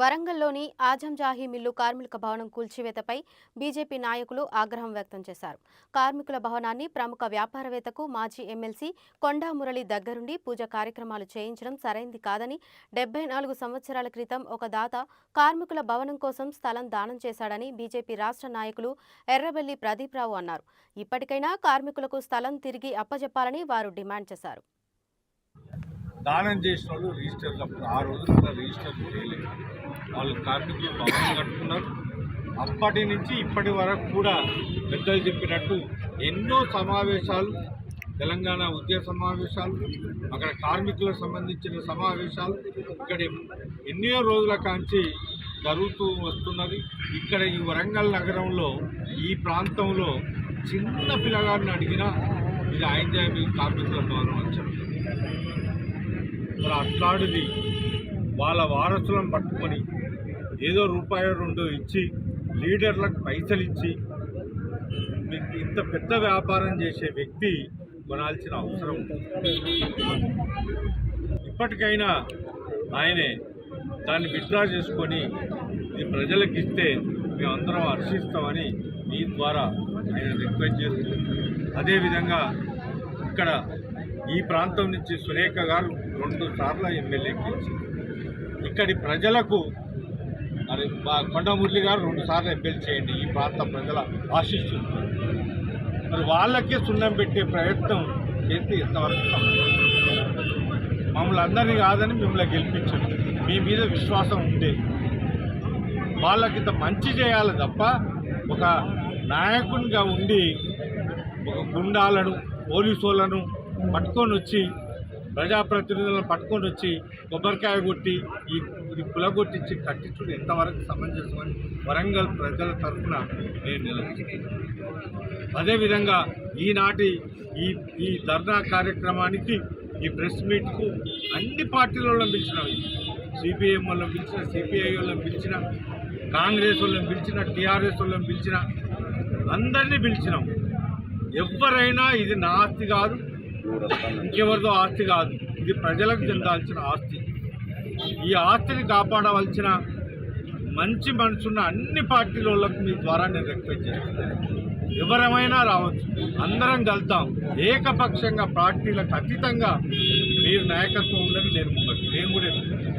వరంగల్లోని Azam Jahi mill కార్మిక భవనం కూల్చివేతపై BJP నాయకులు ఆగ్రహం వ్యక్తం చేశారు. కార్మికుల భవనాన్ని ప్రముఖ వ్యాపారవేత్తకు మాజీ ఎమ్మెల్సీ కొండా మురళి దగ్గరుండి పూజ కార్యక్రమాలు చేయించడం సరైంది కాదని డెబ్బై నాలుగు సంవత్సరాల క్రితం ఒక దాత కార్మికుల భవనం కోసం స్థలం దానం చేశాడని బీజేపీ రాష్ట్ర నాయకులు ఎర్రబెల్లి ప్రదీప్ రావు అన్నారు. ఇప్పటికైనా కార్మికులకు స్థలం తిరిగి అప్పజెప్పాలని వారు డిమాండ్ చేశారు. దానం చేసిన వాళ్ళు రిజిస్టర్ అప్పుడు ఆ రోజు కూడా రిజిస్టర్ చేయలేదు వాళ్ళు కార్మికులు భవనం కట్టుకున్నారు. అప్పటి నుంచి ఇప్పటి వరకు కూడా పెద్దలు చెప్పినట్టు ఎన్నో సమావేశాలు తెలంగాణ ఉద్యోగ సమావేశాలు అక్కడ కార్మికులకు సంబంధించిన సమావేశాలు ఇక్కడ ఎన్నో రోజుల కాంచి జరుగుతూ వస్తున్నది. ఇక్కడ ఈ వరంగల్ నగరంలో ఈ ప్రాంతంలో చిన్న పిల్లగాడిని అడిగినా ఇది ఆయన కార్మికుల భవనం అని చెప్పారు మరి అట్లాంటిది వాళ్ళ వారసులను పట్టుకొని ఏదో రూపాయి రెండు ఇచ్చి లీడర్లకు పైసలు ఇచ్చి ఇంత పెద్ద వ్యాపారం చేసే వ్యక్తి కొనాల్సిన అవసరం ఇప్పటికైనా ఆయనే దాన్ని విత్డ్రా చేసుకొని ఇది ప్రజలకు ఇస్తే మేమందరం హర్షిస్తామని మీ ద్వారా ఆయన రిక్వెస్ట్ చేస్తూ అదేవిధంగా ఇక్కడ ఈ ప్రాంతం నుంచి సురేఖ గారు రెండు సార్లు ఎమ్మెల్యే ఇక్కడి ప్రజలకు మరి మా కొండమురళి గారు రెండు సార్లు చేయండి ఈ ప్రాంత ప్రజల ఆశిస్తున్నారు మరి వాళ్ళకే సున్నం పెట్టే ప్రయత్నం చేస్తే ఎంతవరకు మమ్మల్ని అందరినీ కాదని మిమ్మల్ని గెలిపించండి. మీ మీద విశ్వాసం ఉండే వాళ్ళకి ఇంత మంచి చేయాలి తప్ప ఒక నాయకునిగా ఉండి ఒక గుండాలను పోలీసు వాళ్ళను పట్టుకొని వచ్చి ప్రజాప్రతినిధులను పట్టుకొని వచ్చి కొబ్బరికాయ కొట్టి ఈ ఇది కులగొట్టించి కట్టించుడు ఎంతవరకు సమంజసమని వరంగల్ ప్రజల తరఫున నేను నిలబడుతున్నాను అదేవిధంగా ఈనాటి ఈ ఈ ధర్నా కార్యక్రమానికి ఈ ప్రెస్ మీట్కు అన్ని పార్టీలలో పిలిచినవి సిపిఎం వాళ్ళని పిలిచిన సిపిఐ వాళ్ళని పిలిచిన కాంగ్రెస్ వాళ్ళని పిలిచిన టీఆర్ఎస్ వాళ్ళని పిలిచిన అందరినీ పిలిచినాం. ఎవరైనా ఇది నాస్తి కాదు ఇంకెవరిదో ఆస్తి కాదు. ఇది ప్రజలకు చెందాల్సిన ఆస్తి. ఈ ఆస్తిని కాపాడవలసిన మంచి మనసున్న అన్ని పార్టీల వాళ్ళకు మీ ద్వారా నేను రిక్వెస్ట్ చేస్తాను ఎవరమైనా రావచ్చు. అందరం కలుద్దాం. ఏకపక్షంగా పార్టీలకు అతీతంగా మీరు నాయకత్వం ఉందని నేను నేను కూడా ఎన్నుకుంటాను.